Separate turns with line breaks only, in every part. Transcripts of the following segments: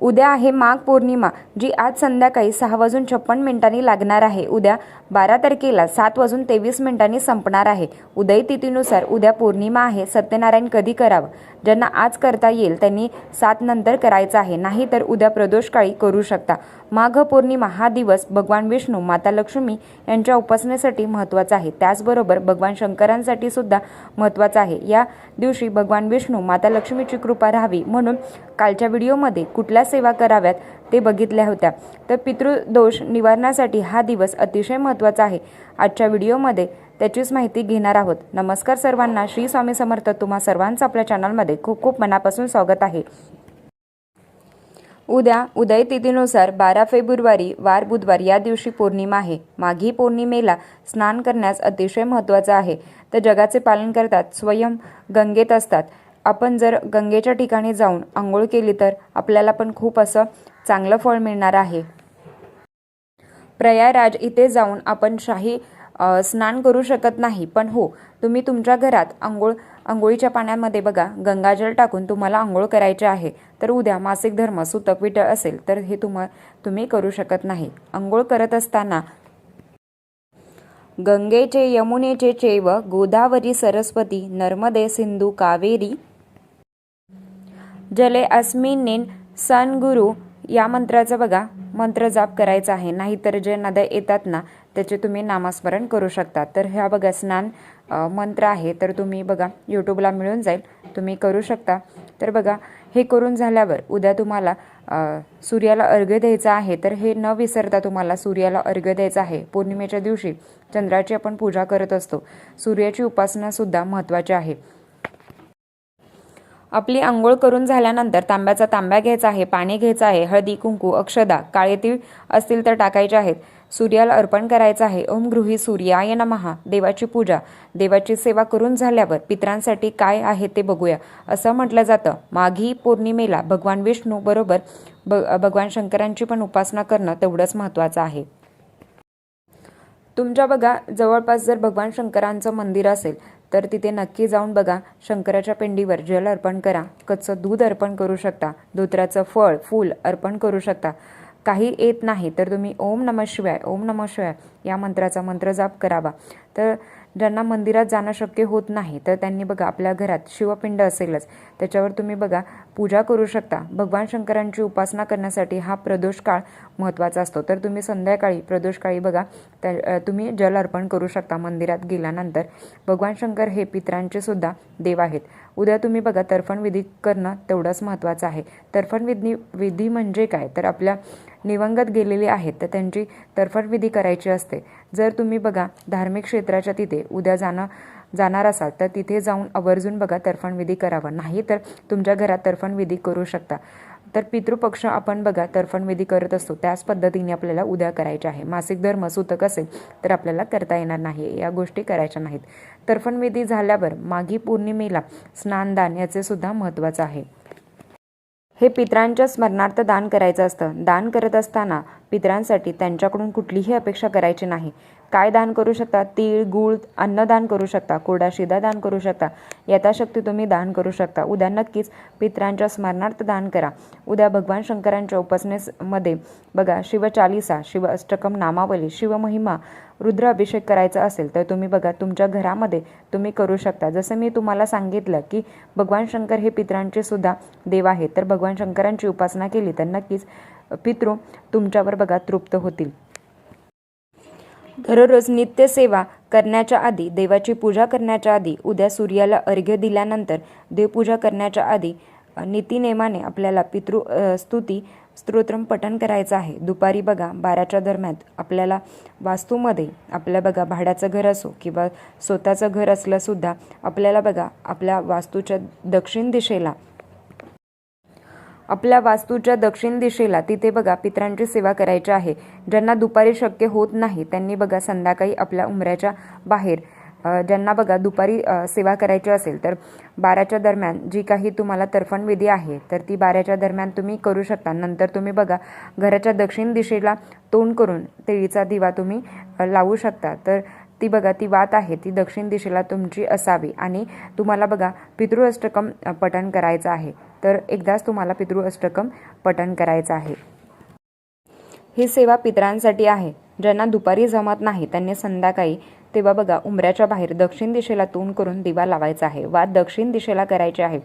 उद्या आहे माघ पौर्णिमा जी आज संध्याकाळी सहा वाजून छप्पन मिनिटांनी लागणार आहे. उद्या बारा तारखेला सात वाजून तेवीस मिनिटांनी संपणार आहे. उदय तिथीनुसार उद्या पौर्णिमा आहे. सत्यनारायण कधी करावं? ज्यांना आज करता येईल त्यांनी सात नंतर करायचं आहे. नाही तर उद्या प्रदोषकाळी करू शकता. माघ पौर्णिमा हा दिवस भगवान विष्णू माता लक्ष्मी यांच्या उपासनेसाठी महत्त्वाचा आहे. त्याचबरोबर भगवान शंकरांसाठी सुद्धा महत्त्वाचा आहे. या दिवशी भगवान विष्णू माता लक्ष्मीची कृपा राहावी म्हणून कालच्या व्हिडिओमध्ये कुठल्या सेवा कराव्यात ते बघितल्या होत्या. तर पितृदोष निवारणासाठी हा दिवस अतिशय महत्त्वाचा आहे. आजच्या व्हिडिओमध्ये त्याचीच माहिती घेणार आहोत. नमस्कार सर्वांना. श्री स्वामी समर्थ तुम्हा सर्वांचं आपल्या चॅनलमध्ये खूप खूप मनापासून स्वागत आहे. उद्या उदय तिथीनुसार बारा फेब्रुवारी वार बुधवार या दिवशी पौर्णिमा आहे. माघी पौर्णिमेला स्नान करण्यास अतिशय महत्त्वाचं आहे. तर जगाचे पालन करतात स्वयं गंगेत असतात. आपण जर गंगेच्या ठिकाणी जाऊन आंघोळ केली तर आपल्याला पण खूप असं चांगलं फळ मिळणार आहे. प्रयागराज इथे जाऊन आपण शाही स्नान करू शकत नाही. पण हो तुम्ही तुमच्या घरात आंघोळ आंघोळीच्या पाण्यामध्ये बघा गंगाजल टाकून तुम्हाला आंघोळ करायचे आहे. तर उद्या मासिक धर्म सुतक विटळ असेल तर हे तुम्हा तुम्ही करू शकत नाही. आंघोळ करत असताना गंगेचे यमुनेचे चैव गोदावरी सरस्वती नर्मदे सिंधू कावेरी जले अस्मिन सन गुरु या मंत्राचा बघा मंत्र जाप करायचा आहे. नाहीतर जे नद्या येतात ना त्याचे तुम्ही नामस्मरण करू शकता. तर ह्या बघा स्नान मंत्र आहे तर तुम्ही बघा यूट्यूबला मिळून जाईल. तुम्ही करू शकता. तर बघा हे करून झाल्यावर उद्या तुम्हाला सूर्याला अर्घ्य द्यायचा आहे. तर हे न विसरता तुम्हाला सूर्याला अर्घ्य द्यायचा आहे. पौर्णिमेच्या दिवशी चंद्राची आपण पूजा करत असतो. सूर्याची उपासनासुद्धा महत्त्वाची आहे. आपली आंघोळ करून झाल्यानंतर तांब्याचा तांब्या घ्यायचा आहे पाणी घ्यायचं आहे हळदी कुंकू अक्षदा काळे तीळ असतील तर टाकायचे आहेत. सूर्याला अर्पण करायचं आहे. ओम गृही सूर्याय नमहा देवाची पूजा. देवाची सेवा करून झाल्यावर पितरांसाठी काय आहे ते बघूया. असं म्हटलं जातं. माघी पौर्णिमेला भगवान विष्णू बरोबर ब भगवान शंकरांची पण उपासना करणं तेवढंच महत्त्वाचं आहे. तुमच्या बघा जवळपास जर भगवान शंकरांचं मंदिर असेल तर तिथे नक्की जाऊन बघा. शंकराच्या पिंडीवर जल अर्पण करा. कच्चं दूध अर्पण करू शकता. धोत्राचं फळ फूल अर्पण करू शकता. काही येत नाही तर तुम्ही ओम नम शिवाय ओम नम शिवाय या मंत्राचा मंत्र जाप करावा. तर ज्यांना मंदिरात जाणं शक्य होत नाही तर त्यांनी बघा आपल्या घरात शिवपिंड असेलच. त्याच्यावर तुम्ही बघा पूजा करू शकता. भगवान शंकरांची उपासना करण्यासाठी हा प्रदोष काळ महत्त्वाचा असतो. तर तुम्ही संध्याकाळी प्रदोष काळी बघा त्या तुम्ही जल अर्पण करू शकता मंदिरात गेल्यानंतर. भगवान शंकर हे पित्रांचे सुद्धा देव आहेत. उद्या तुम्ही बघा तर्फण विधी करणं तेवढंच महत्त्वाचं आहे. तर्फण विधी म्हणजे काय? तर आपल्या निवंगत गेलेली आहेत तर त्यांची तर्फण विधी करायची असते. जर तुम्ही बघा धार्मिक क्षेत्राच्या तिथे उद्या जाणं जाणार असाल तर तिथे जाऊन आवर्जून बघा तर्फण विधी नाही तर तुमच्या घरात तर्फण विधी करू शकता. तर पितृपक्ष आपण बघा तर्फणविधी करत असतो. त्याच पद्धतीने आपल्याला उद्या करायचे आहे. मासिक धर्म सुतक असेल तर आपल्याला करता येणार नाही. या गोष्टी करायच्या नाहीत. तर्फणविधी झाल्यावर माघी पौर्णिमेला स्नानदान याचे सुद्धा महत्त्वाचं आहे. हे पितरांच्या स्मरणार्थ दान करायचं असतं. दान करत असताना पितरांसाठी त्यांच्याकडून कुठलीही अपेक्षा करायची नाही. काय दान करू शकता? तीळ गूळ अन्नदान करू शकता. कोरडा शिदा दान करू शकता. यथाशक्ती तुम्ही दान करू शकता. उद्या नक्कीच पितरांच्या स्मरणार्थ दान करा. उद्या भगवान शंकरांच्या उपासनेमध्ये बघा शिवचालिसा शिव अष्टकम नामावली शिवमहिमा रुद्राभिषेक करायचा असेल तर तुम्ही बघा तुमच्या घरामध्ये तुम्ही करू शकता. जसं मी तुम्हाला सांगितलं की भगवान शंकर हे पितरांचे सुद्धा देव आहेत तर भगवान शंकरांची उपासना केली तर नक्कीच पितृ तुमच्यावर बघा तृप्त होतील. दररोज नित्यसेवा करण्याच्या आधी देवाची पूजा करण्याच्या आधी उद्या सूर्याला अर्घ्य दिल्यानंतर देवपूजा करण्याच्या आधी अ, आपल्याला पितृ स्तुती स्तोत्रम पठण करायचं आहे. दुपारी बघा बाराच्या दरम्यान आपल्याला वास्तूमध्ये आपल्या बघा भाड्याचं घर असो किंवा स्वतःचं घर असलंसुद्धा आपल्याला बघा आपल्या वास्तूच्या दक्षिण दिशेला आपल्या वास्तूच्या दक्षिण दिशेला तिथे बघा पितरांची सेवा करायची आहे. ज्यांना दुपारी शक्य होत नाही त्यांनी बघा संध्याकाळी आपल्या उमऱ्याच्या बाहेर ज्यांना बघा दुपारी सेवा करायची असेल तर बाराच्या दरम्यान जी काही तुम्हाला तर्फण विधी आहे तर ती बाराच्या दरम्यान तुम्ही करू शकता. नंतर तुम्ही बघा घराच्या दक्षिण दिशेला तोंड करून तेळीचा दिवा तुम्ही लावू शकता. तर ती बघा ती वात आहे ती दक्षिण दिशेला तुमची असावी. आणि तुम्हाला बघा पितृ अष्टकम पठण करायचं आहे. तर एकदाच तुम्हाला पितृ अष्टकम पठण करायचं आहे. ही सेवा पितरांसाठी आहे. ज्यांना दुपारी जमत नाही त्यांनी संध्याकाळी तेव्हा बघा उंबऱ्याच्या बाहेर दक्षिण दिशेला तोंड करून दिवा लावायचा आहे. वाद दक्षिण दिशेला करायचे आहे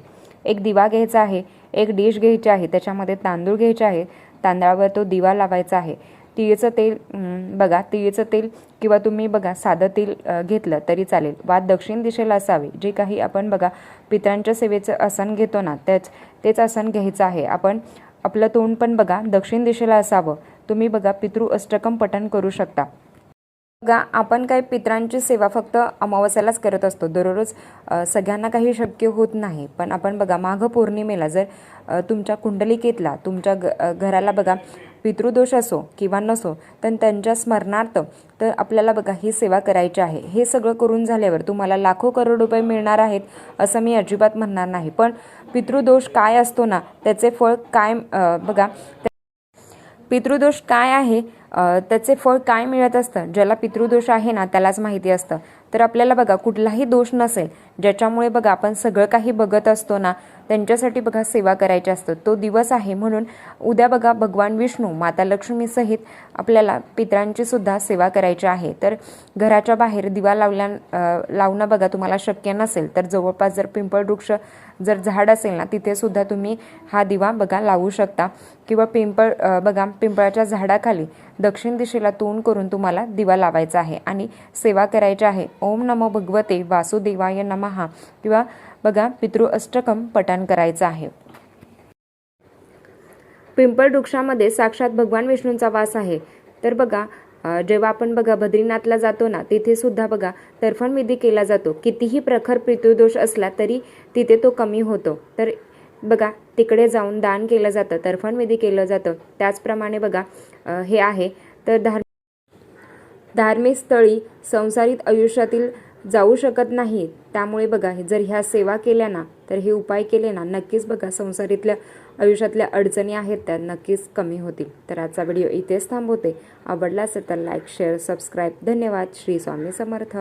एक दिवा घ्यायचा आहे एक डिश घ्यायची आहे त्याच्यामध्ये तांदूळ घ्यायचे आहे तांदळावर तो दिवा लावायचा आहे. तिळचं तेल बघा तिळचं तेल किंवा तुम्ही बघा साधं तेल घेतलं तरी चालेल. वाद दक्षिण दिशेला असावे. जे काही आपण बघा पितरांच्या सेवेचं आसन घेतो ना त्याच तेच आसन घ्यायचं आहे. आपण आपलं तोंड पण बघा दक्षिण दिशेला असावं. तुम्ही बघा पितृ अष्टकम पठण करू शकता. बघा आपण काय पितरांची सेवा फक्त अमावस्यालाच करत असतो. दररोज सगळ्यांना काही शक्य होत नाही. पण आपण बघा माघ पौर्णिमेला जर तुमच्या कुंडलिकेतला तुमच्या ग घराला बघा पितृदोष असो किंवा नसो तर त्यांच्या स्मरणार्थ तर आपल्याला बघा ही सेवा करायची आहे. हे सगळं करून झाल्यावर तुम्हाला लाखो करोड रुपये मिळणार आहेत असं मी अजिबात म्हणणार नाही. पण पितृदोष काय असतो ना त्याचे फळ काय बघा पितृदोष काय आहे त्याचे फळ काय मिळत असतं ज्याला पितृदोष आहे ना त्यालाच माहिती असतं. तर आपल्याला बघा कुठलाही दोष नसेल ज्याच्यामुळे बघा आपण सगळं काही बघत असतो ना त्यांच्यासाठी बघा सेवा करायची असतं. तो दिवस आहे म्हणून उद्या बघा भगवान विष्णू माता लक्ष्मीसहित आपल्याला पित्रांची सुद्धा सेवा करायची आहे. तर घराच्या बाहेर दिवा लावल्या लावणं बघा तुम्हाला शक्य नसेल तर जवळपास जर पिंपळ वृक्ष जर झाड असेल ना तिथे सुद्धा तुम्ही हा दिवा बघा लावू शकता. किंवा पिंपळ बघा पिंपळाच्या झाडाखाली दक्षिण दिशेला तोंड करून तुम्हाला दिवा लावायचा आहे. आणि सेवा करायची आहे. ओम नमो भगवते वासुदेवाय नमहा किंवा बघा पितृ अष्टकम पठण करायचं आहे. पिंपळ वृक्षामध्ये साक्षात भगवान विष्णूंचा वास आहे. तर बघा जेव्हा आपण बघा बद्रीनाथला जातो ना तिथे सुद्धा बघा तर्फण विधी केला जातो. कितीही प्रखर पितृदोष असला तरी तिथे तो कमी होतो. तर बघा तिकडे जाऊन दान केलं जातं तर्फण विधी केलं जातं. त्याचप्रमाणे बघा हे आहे. तर धार्मिक धार्मिक स्थळी संसारित आयुष्यातील जाऊ शकत नाही. त्यामुळे बघा जर ह्या सेवा केल्या ना तर हे उपाय केले ना नक्कीच बघा संसारीतल्या आयुष्यातल्या अडचणी आहेत त्या नक्कीच कमी होतील. तर आजचा व्हिडिओ इथेच थांबवते. आवडला असेल तर लाईक शेअर सबस्क्राईब धन्यवाद. श्री स्वामी समर्थ.